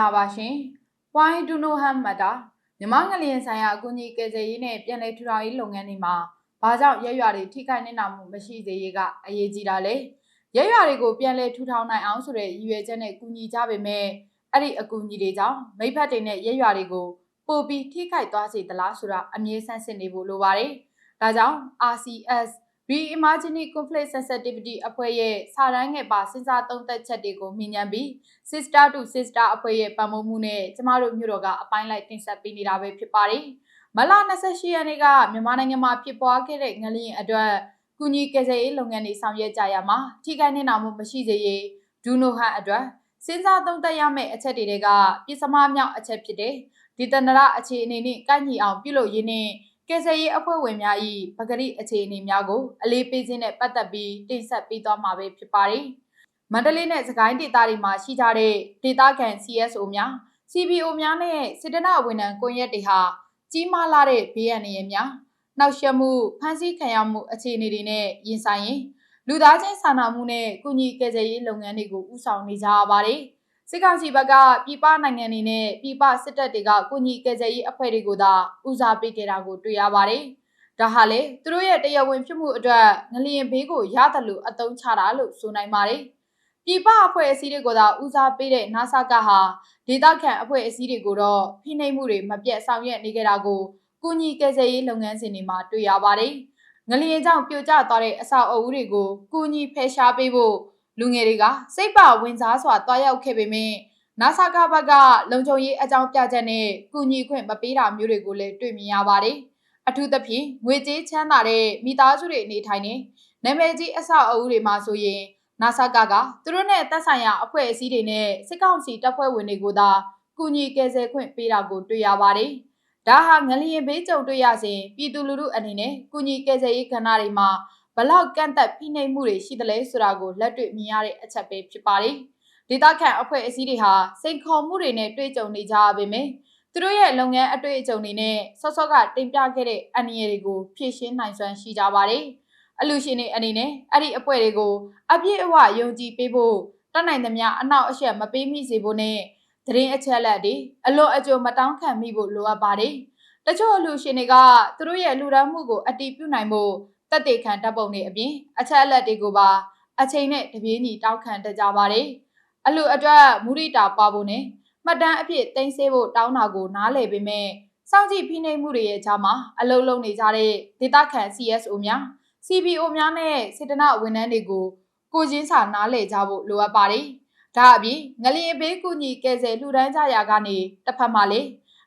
လာပါရှင်။ Why do no harm matter မြန်မာငလျင်ဆိုင်ရာအကူအညီကယ်ဆယ်ရေးနဲ့ပြည်내ထူထောင်ရေးလုပ်ငန်းတွေမှာဘာကြောင့်ရက်ရွာတွေထိခိုက်နေတာမှုမရှိစေရေးကအရေးကြီးတာလေ။ရက်ရွာတွေကိုပြည်내ထူထောင်နိုင်အောင်ဆိုတဲ့ရည်ရွယ်ချက်နဲ့ကူညီကြပေမဲ့အဲ့ဒီအကူအညီတွေကြောင့်မိဖက်တွေနဲ့ရက်ရွာတွေကိုပို့ပြီးထိခိုက်သွားစေသလားဆိုတာအမြဲဆန်းစစ်နေဖို့လိုပါတယ်။ဒါကြောင့် RCS Reimagining Conflict Sensitivity အဖွဲ့ရဲ့စာရန်ငယ်ပါစဉ်းစားသုံးသပ်ချက်တွေကိုမြင်ညာပြီး Sister to Sister အဖွဲ့ရဲ့ပံ့ပိုးမှုနဲ့ကျမတို့မြို့တော်ကအပိုင်းလိုက်တင်ဆက်ပေးနေတာပဲဖြစ်ပါတယ်။မလ28ရက်နေ့ကမြန်မာနိုင်ငံမှာဖြစ်ပွားခဲ့တဲ့ငလျင်အတွက်ကုညီကယ်ဆယ်ရေးလုပ်ငန်းတွေဆောင်ရွက်ကြရမှာထိခိုက်နေတာမှုမရှိစေရေးဒူနိုဟန်အတွက်စဉ်းစားသုံးသပ်ရမယ့်အချက်တွေကပြည်စမမြောက်အချက်ဖြစ်တဲ့ဒီတနရအခြေအနေနဲ့ကိုက်ညီအောင်ပြုလုပ်ရင်းနဲ့ ကယ်ဆယ်ရေးအဖွဲ့ဝင်များ၏ပဂရိအခြေအနေများကိုအလေးပေးခြင်းနဲ့ပတ်သက်ပြီးတင်ဆက်ပေးသွားမှာပဲဖြစ်ပါတယ်။မန္တလေးနဲ့စကိုင်းဒေသတွေမှာရှိကြတဲ့ဒေသခံ CSO များ CBO များနဲ့စစ်တနဝန်ထမ်းကွန်ရက်တွေဟာကြီးမားလာတဲ့ဘေးအန္တရာယ်များနောက်ရှက်မှုဖမ်းဆီးခံရမှုအခြေအနေတွေနဲ့ရင်ဆိုင်ရင်လူသားချင်းစာနာမှုနဲ့ကုညီကယ်ဆယ်ရေးလုပ်ငန်းတွေကိုဦးဆောင်နေကြရပါတယ်။ စစ်ကောင်စီဘက်ကပြည်ပနိုင်ငံတွေနဲ့ပြည်ပစစ်တပ်တွေကကုညီကယ်ဆယ်ရေးအဖွဲ့တွေကိုသာဦးစားပေးကြတာကိုတွေ့ရပါတယ်။ဒါဟာလေသူတို့ရဲ့တရားဝင်ဖြစ်မှုအတွက်ငလျင်ဘေးကိုရတယ်လို့အသုံးချတာလို့ဆိုနိုင်ပါတယ်။ပြည်ပအဖွဲ့အစည်းတွေကိုသာဦးစားပေးတဲ့ NASA ကဟာဒေသခံအဖွဲ့အစည်းတွေကိုတော့ဖိနှိပ်မှုတွေမပြတ်ဆောင်ရွက်နေကြတာကိုကုညီကယ်ဆယ်ရေးလုပ်ငန်းစဉ်တွေမှာတွေ့ရပါတယ်။ငလျင်ကြောင့်ပြိုကျသွားတဲ့အဆောက်အဦတွေကိုကုညီဖယ်ရှားပေးဖို့ လူငယ်တွေကစိတ်ပါဝင်စားစွာတွားရောက်ခဲ့ပေမဲ့နာဆာကဘက်ကလုံခြုံရေးအကြောင်းပြချက်နဲ့ကုညီခွင့်မပေးတာမျိုးတွေကိုလည်းတွေ့မြင်ရပါတယ်။အထူးသဖြင့်ငွေကြေးချမ်းသာတဲ့မိသားစုတွေအနေထိုင်နေနာမည်ကြီးအဆောက်အဦတွေမှာဆိုရင်နာဆာကကသူတို့နဲ့သက်ဆိုင်ရာအဖွဲ့အစည်းတွေနဲ့စစ်ကောင်စီတပ်ဖွဲ့ဝင်တွေကိုသာကုညီကယ်ဆယ်ခွင့်ပေးတာကိုတွေ့ရပါတယ်။ဒါဟာငလျင်ဘေးကြုံတွေ့ရစဉ်ပြည်သူလူထုအနေနဲ့ကုညီကယ်ဆယ်ရေးကဏ္ဍတွေမှာ ဘလောက်ကန့်သက်ဖိနှိပ်မှုတွေရှိသလဲဆိုတာကိုလက်တွေ့မြင်ရတဲ့အချက်ပဲဖြစ်ပါတယ်။ဒေသခံအဖွဲ့အစည်းတွေဟာစိန်ခေါ်မှုတွေနဲ့တွေ့ကြုံနေကြရပေမယ့်သူတို့ရဲ့လုပ်ငန်းအတွေ့အကြုံတွေနဲ့ဆော့ဆော့ကတင်ပြခဲ့တဲ့အန္တရာယ်တွေကိုဖြည့်ရှင်းနိုင်စွမ်းရှိကြပါတယ်။အလူရှင်တွေအနေနဲ့အဲ့ဒီအဖွဲ့တွေကိုအပြည့်အဝယုံကြည်ပေးဖို့တတ်နိုင်သမျှအနောက်အရှက်မပေးမိစေဖို့နဲ့သတင်းအချက်အလက်တွေအလွန်အကျိုးမတောင်းခံမိဖို့လိုအပ်ပါတယ်။တချို့အလူရှင်တွေကသူတို့ရဲ့လူရန်မှုကိုအတီးပြုနိုင်ဖို့ တက်တေခံတပ်ပုံတွေအပြင်အချက်အလက်တွေကိုပါအချိန်နဲ့တပြေးညီတောက်ခံတကြပါတယ်။အလူအတွက်မူရိတာပွားဖို့နဲ့မှတ်တမ်းအဖြစ်တင်ဆေးဖို့တောင်းတာကိုနားလည်ပေမဲ့စောင့်ကြည့်ဖိနှိပ်မှုတွေရဲ့ကြားမှာအလုံးလုံးနေကြတဲ့ဒေသခံ CSO များ CBO များနဲ့စေတနာဝန်ထမ်းတွေကိုကိုချင်းစာနားလည်ကြဖို့လိုအပ်ပါတယ်။ဒါအပြင်ငလျင်ဘေးကူညီကယ်ဆယ်လှူဒန်းကြရာကနေတစ်ဖက်မှာလေ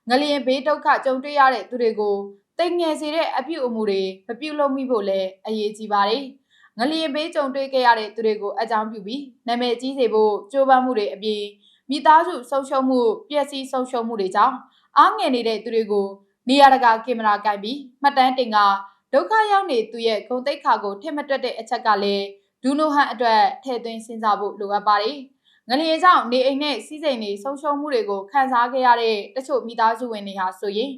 ငလျင်ဘေးဒုက္ခကြုံတွေ့ရတဲ့သူတွေကို တိမ်ငယ်စေတဲ့အပြုအမူတွေမပြုလုပ်မိဖို့လည်းအရေးကြီးပါတယ်။ငလျင်ဘေးကြုံတွေ့ခဲ့ရတဲ့သူတွေကိုအကြောင်းပြုပြီးနာမည်ကြီးစေဖို့ကြိုးပမ်းမှုတွေအပြင်မိသားစုဆုံးရှုံးမှုပျက်စီးဆုံးရှုံးမှုတွေကြောင့်အားငယ်နေတဲ့သူတွေကိုနေရာတကာကင်မရာကင်ပြီးမှတ်တမ်းတင်ကဒုက္ခရောက်နေသူရဲ့ဂုံတိတ်ခါကိုထင်မတွက်တဲ့အချက်ကလည်းဒူနိုဟန်အတွက်ထည့်သွင်းစဉ်းစားဖို့လိုအပ်ပါတယ်။ငလျင်ကြောင့်နေအိမ်နဲ့စီးစိမ်တွေဆုံးရှုံးမှုတွေကိုခံစားခဲ့ရတဲ့တချို့မိသားစုဝင်တွေဟာဆိုရင်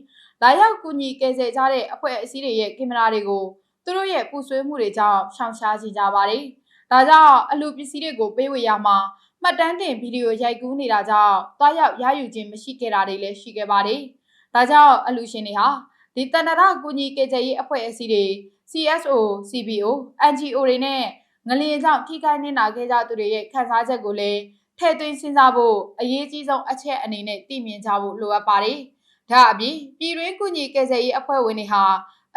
လာရောက်ကူညီကယ်ဆယ်ကြတဲ့အဖွဲ့အစည်းတွေရဲ့ကင်မရာတွေကိုသူတို့ရဲ့ပူဆွေးမှုတွေကြောင့်ရှောင်ရှားကြကြပါတယ်။ဒါကြောင့်အလူပစ္စည်းတွေကိုပေးဝေရမှာမှတ်တမ်းတင်ဗီဒီယိုရိုက်ကူးနေတာကြောင့်တွားရောက်ရယူခြင်းမရှိခဲ့တာတွေလည်းရှိခဲ့ပါတယ်။ဒါကြောင့်အလူရှင်တွေဟာဒီတနရကူညီကယ်ဆယ်ရေးအဖွဲ့အစည်းတွေ CSO, CBO, NGO တွေနဲ့ငလျင်ကြောင့်ထိခိုက်နေတာခဲ့ကြသူတွေရဲ့ခံစားချက်ကိုလည်းထည့်သွင်းစဉ်းစားဖို့အရေးကြီးဆုံးအချက်အနေနဲ့သိမြင်ကြဖို့လိုအပ်ပါတယ်။ ဒါအပြင်ပြည်တွင်းကုညီကယ်ဆယ်ရေးအဖွဲ့ဝင်တွေဟာ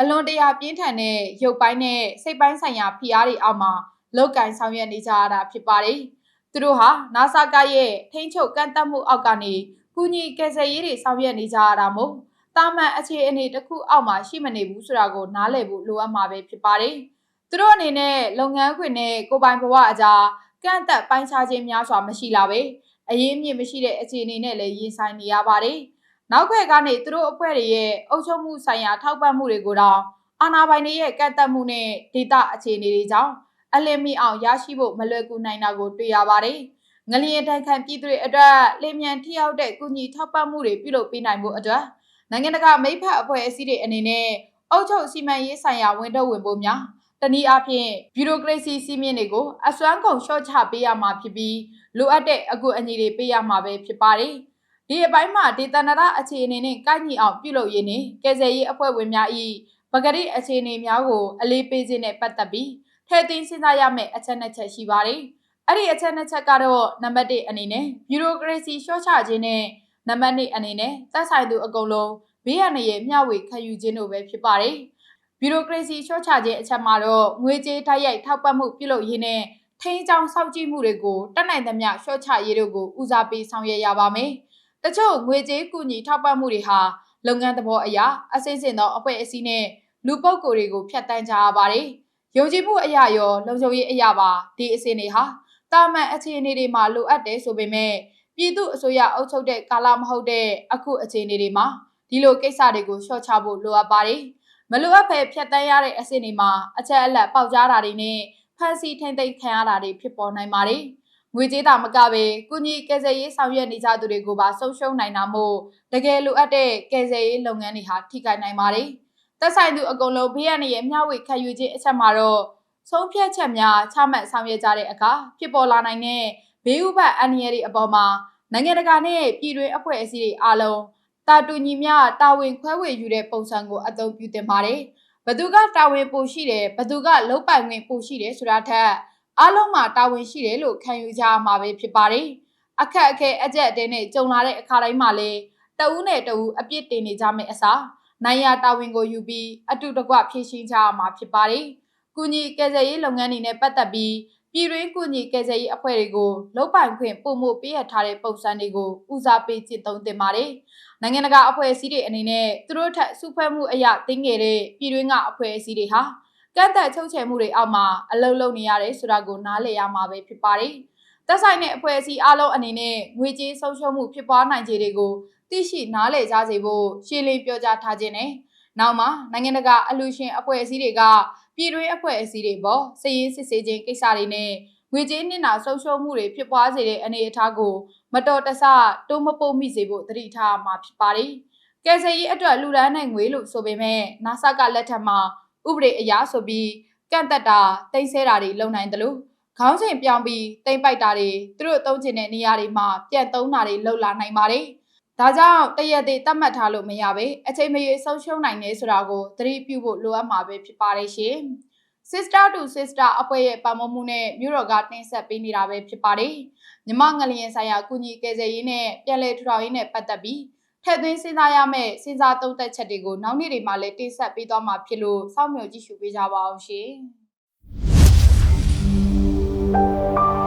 အလွန်တရာပြင်းထန်တဲ့ရုပ်ပိုင်းနဲ့စိတ်ပိုင်းဆိုင်ရာဖိအားတွေအောက်မှာလောက်ကင်ဆောင်ရွက်နေကြရတာဖြစ်ပါတယ်။သူတို့ဟာနာဆာကရဲ့ထိန်းချုပ်ကန့်သတ်မှုအောက်ကနေကုညီကယ်ဆယ်ရေးတွေဆောင်ရွက်နေကြရတာမို့တာမန်အခြေအနေတစ်ခုအောက်မှာရှိမနေဘူးဆိုတာကိုနားလည်ဖို့လိုအပ်မှာပဲဖြစ်ပါတယ်။သူတို့အနေနဲ့လုပ်ငန်းခွင်နဲ့ကိုပိုင်ဘဝအကြားကန့်သက်ပိုင်းခြားခြင်းများစွာမရှိလာပဲအရေးအမြစ်မရှိတဲ့အခြေအနေနဲ့လည်းရင်ဆိုင်နေရပါတယ်။ နောက်ခွဲကနေသူတို့အဖွဲ့တွေရဲ့အုပ်ချုပ်မှုဆိုင်ရာထောက်ပံ့မှုတွေကိုတော့အာဏာပိုင်တွေရဲ့ကန့်သက်မှုနဲ့ဒေတာအခြေအနေတွေကြောင့်အလင်းမီအောင်ရရှိဖို့မလွယ်ကူနိုင်တာကိုတွေ့ရပါတယ်။ငလျင်တန်ခံပြည်သူတွေအတွက်လင်းမြန်ထိရောက်တဲ့ကုညီထောက်ပံ့မှုတွေပြုလုပ်ပေးနိုင်ဖို့အတွက်နိုင်ငံတကာမိဖက်အဖွဲ့အစည်းတွေအနေနဲ့အုပ်ချုပ်စီမံရေးဆိုင်ရာဝန်ထုတ်ဝင်ဖို့များတနည်းအားဖြင့်ဘီရိုကရေစီစီမင်းတွေကိုအစွမ်းကုန်လျှော့ချပေးရမှာဖြစ်ပြီးလိုအပ်တဲ့အကူအညီတွေပေးရမှာပဲဖြစ်ပါတယ်။ ဒီအပိုင်းမှာဒေသနာရအခြေအနေနဲ့ကိုက်ညီအောင်ပြုလုပ်ရင်းနဲ့ကယ်ဆယ်ရေးအဖွဲ့ဝင်များ၏ပဂရိအခြေအနေများကိုအလေးပေးခြင်းနဲ့ပတ်သက်ပြီးထည့်သွင်းစဉ်းစားရမယ့်အချက်နှစ်ချက်ရှိပါတယ်။အဲ့ဒီအချက်နှစ်ချက်ကတော့နံပါတ်1အနေနဲ့ဘီရိုကရေစီရှော့ချခြင်းနဲ့နံပါတ်2အနေနဲ့သက်ဆိုင်သူအကုန်လုံးဘေးရန်ရဲ့မျှဝေခံယူခြင်းတို့ပဲဖြစ်ပါတယ်။ဘီရိုကရေစီရှော့ချခြင်းအချက်မှာတော့ငွေကြေးတိုက်ရိုက်ထောက်ပံ့မှုပြုလုပ်ရင်းနဲ့ထိန်းချောင်းစောင့်ကြည့်မှုတွေကိုတက်နိုင်သမျှရှော့ချရေးတို့ကိုဦးစားပေးဆောင်ရွက်ရပါမယ်။ တချို့ငွေကြေးကူညီထောက်ပံ့မှုတွေဟာလုပ်ငန်းသဘောအရာအစိမ့်စင်သောအဖွဲ့အစည်းနဲ့လူပုဂ္ဂိုလ်တွေကိုဖျက်ဆီးကြရပါတယ်။ယုံကြည်မှုအရာရောလုံခြုံရေးအရာပါဒီအစီအနေဟာတာမန်အခြေအနေတွေမှာလိုအပ်တယ်ဆိုပေမဲ့ပြည်သူအစိုးရအုပ်ချုပ်တဲ့ကာလမဟုတ်တဲ့အခုအခြေအနေတွေမှာဒီလိုကိစ္စတွေကိုရှော့ချဖို့လိုအပ်ပါတယ်။မလိုအပ်ဘဲဖျက်ဆီးရတဲ့အစီအနေမှာအချက်အလက်ပေါက်ကြားတာတွေနဲ့ဖန်စီထိမ့်သိမ့်ခံရတာတွေဖြစ်ပေါ်နိုင်ပါတယ်။ ငွေကြေးတာမကပဲကုညီကယ်ဆယ်ရေးဆောင်ရွက်နေကြသူတွေကိုပါဆုံးရှုံးနိုင်တာမို့တကယ်လိုအပ်တဲ့ကယ်ဆယ်ရေးလုပ်ငန်းတွေဟာထိခိုက်နိုင်ပါတယ်။သက်ဆိုင်သူအကုန်လုံးဘေးရန်ရဲ့မျှဝေခံယူခြင်းအချက်မှာတော့ဆုံးဖြတ်ချက်များချမှတ်ဆောင်ရွက်ကြတဲ့အခါဖြစ်ပေါ်လာနိုင်တဲ့ဘေးဥပတ်အန္တရာယ်တွေအပေါ်မှာနိုင်ငံတကာနဲ့ပြည်တွင်းအဖွဲ့အစည်းတွေအားလုံးတာတူညီမျှတာဝန်ခွဲဝေယူတဲ့ပုံစံကိုအသုံးပြုတင်ပါတယ်။ဘသူကတာဝန်ပိုရှိတယ်ဘသူကလုံပိုင်ခွင့်ပိုရှိတယ်ဆိုတာထက် အားလုံးမှာတာဝန်ရှိတယ်လို့ခံယူကြရမှာပဲဖြစ်ပါတယ်။အခက်အခဲအကျက်အတဲနဲ့ကြုံလာတဲ့အခါတိုင်းမှာလည်းတဦးနဲ့တဦးအပြစ်တင်နေကြမယ့်အစားနိုင်ရတာဝန်ကိုယူပြီးအတူတကွဖြည့်ရှင်းကြရမှာဖြစ်ပါတယ်။ကုညီကယ်ဆယ်ရေးလုပ်ငန်းတွေနဲ့ပတ်သက်ပြီးပြည်တွင်းကုညီကယ်ဆယ်ရေးအဖွဲ့တွေကိုလုံပိုင်ခွင့်ပုံမှုပေးရထားတဲ့ပုံစံတွေကိုဦးစားပေးကျင့်သုံးသင့်ပါတယ်။နိုင်ငံတကာအဖွဲ့အစည်းတွေအနေနဲ့သူတို့ထက်စုဖွဲ့မှုအရာတင်းငယ်တဲ့ပြည်တွင်းကအဖွဲ့အစည်းတွေဟာ ကန့်သက်ချုပ်ချယ်မှုတွေအောက်မှာအလုံးလုံးနေရတယ်ဆိုတာကိုနားလည်ရမှာပဲဖြစ်ပါတယ်။သက်ဆိုင်တဲ့အဖွဲ့အစည်းအလုံးအနေနဲ့ငွေကြေးဆုံးရှုံးမှုဖြစ်ပွားနိုင်ခြေတွေကိုသိရှိနားလည်ကြစေဖို့ရှင်းလင်းပြောကြားထားခြင်းနဲ့နောက်မှာနိုင်ငံတကာအလူရှင်အဖွဲ့အစည်းတွေကပြည်တွင်းအဖွဲ့အစည်းတွေပေါ်စည်ရင်းစစ်ဆေးခြင်းကိစ္စတွေနဲ့ငွေကြေးနစ်နာဆုံးရှုံးမှုတွေဖြစ်ပွားစေတဲ့အနေအထားကိုမတော်တဆတိုးမပို့မိစေဖို့တတိထားမှာဖြစ်ပါတယ်။ကယ်ဆယ်ရေးအတွက်လူဒန်းနိုင်ငွေလို့ဆိုပေမဲ့ NASA ကလက်ထက်မှာ ဥပဒေအရဆိုပြီးကန့်သက်တာတိတ်ဆဲတာတွေလုပ်နိုင်တယ်လို့ခေါင်းစဉ်ပြောင်းပြီးတိမ့်ပိုက်တာတွေသူတို့သုံးချင်တဲ့နေရာတွေမှာပြန့်သုံးတာတွေလုပ်လာနိုင်ပါတယ်။ဒါကြောင့်တရက်သေးတတ်မှတ်ထားလို့မရပဲအချိန်မရွေးဆုံးရှုံးနိုင်နေဆိုတာကိုသတိပြုဖို့လိုအပ်မှာပဲဖြစ်ပါတယ်ရှင်။ Sister to Sister အဖွဲ့ရဲ့ပါမမှုနဲ့မြို့တော်ကတင်ဆက်ပေးနေတာပဲဖြစ်ပါတယ်။မြမငလျင်ဆိုင်ရာကုညီကယ်ဆယ်ရေးနဲ့ပြည်လဲထူထောင်ရေးနဲ့ပတ်သက်ပြီး ထည့်သွင်းစဉ်းစားရမယ့်စဉ်းစားသုံးသပ်ချက်တွေကိုနောက်နေ့တွေမှာလည်းတင်ဆက်ပေးသွားမှာဖြစ်လို့စောင့်မျှော်ကြည့်ရှုပေးကြပါအောင်ရှင်။